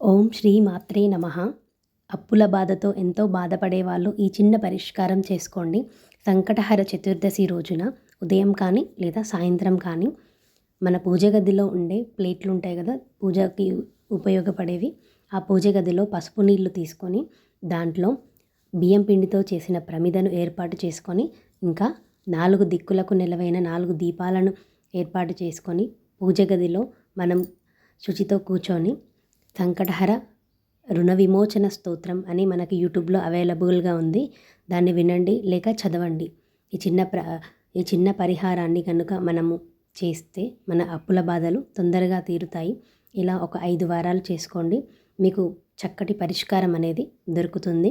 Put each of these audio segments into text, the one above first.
ఓం శ్రీ మాత్రే నమ. అప్పుల బాధతో ఎంతో బాధపడే వాళ్ళు ఈ చిన్న పరిష్కారం చేసుకోండి. సంకటహర చతుర్దశి రోజున ఉదయం కానీ లేదా సాయంత్రం కానీ మన పూజ గదిలో ఉండే ప్లేట్లు ఉంటాయి కదా పూజకి ఉపయోగపడేవి. ఆ పూజ గదిలో పసుపు నీళ్ళు తీసుకొని దాంట్లో బియ్యం పిండితో చేసిన ప్రమిదను ఏర్పాటు చేసుకొని ఇంకా నాలుగు దిక్కులకు నిలవైన నాలుగు దీపాలను ఏర్పాటు చేసుకొని పూజ గదిలో మనం శుచితో కూర్చొని సంకటహర రుణ విమోచన స్తోత్రం అని మనకి యూట్యూబ్లో అవైలబుల్గా ఉంది. దాన్ని వినండి లేక చదవండి. ఈ చిన్న ప్ర ఈ చిన్న పరిహారాన్ని కనుక మనము చేస్తే మన అప్పుల బాధలు తొందరగా తీరుతాయి. ఇలా ఒక ఐదు వారాలు చేసుకోండి. మీకు చక్కటి పరిష్కారం అనేది దొరుకుతుంది.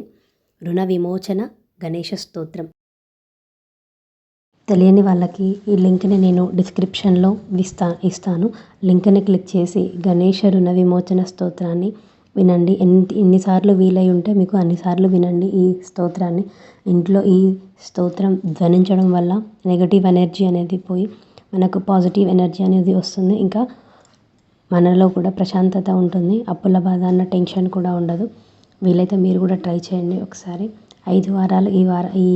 రుణ విమోచన గణేష స్తోత్రం. తెలియని వాళ్ళకి ఈ లింక్ని నేను డిస్క్రిప్షన్లో ఇస్తా ఇస్తాను. లింక్ని క్లిక్ చేసి గణేష రుణ విమోచన స్తోత్రాన్ని వినండి. ఎన్ని ఎన్నిసార్లు వీలై ఉంటే మీకు అన్నిసార్లు వినండి ఈ స్తోత్రాన్ని. ఇంట్లో ఈ స్తోత్రం ధ్వనించడం వల్ల నెగటివ్ ఎనర్జీ అనేది పోయి మనకు పాజిటివ్ ఎనర్జీ అనేది వస్తుంది. ఇంకా మనలో కూడా ప్రశాంతత ఉంటుంది. అప్పుల బాధ అన్న టెన్షన్ కూడా ఉండదు. వీలైతే మీరు కూడా ట్రై చేయండి ఒకసారి. ఐదు వారాలు ఈ వార ఈ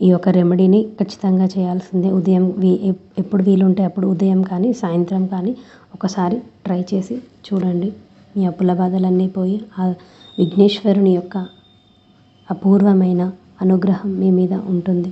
ఈ యొక్క రెమెడీని ఖచ్చితంగా చేయాల్సిందే. ఉదయం వీ ఎప్పుడు వీలుంటే అప్పుడు ఉదయం కానీ సాయంత్రం కానీ ఒకసారి ట్రై చేసి చూడండి. మీ అప్పుల బాధలన్నీ పోయి ఆ విఘ్నేశ్వరుని యొక్క అపూర్వమైన అనుగ్రహం మీ మీద ఉంటుంది.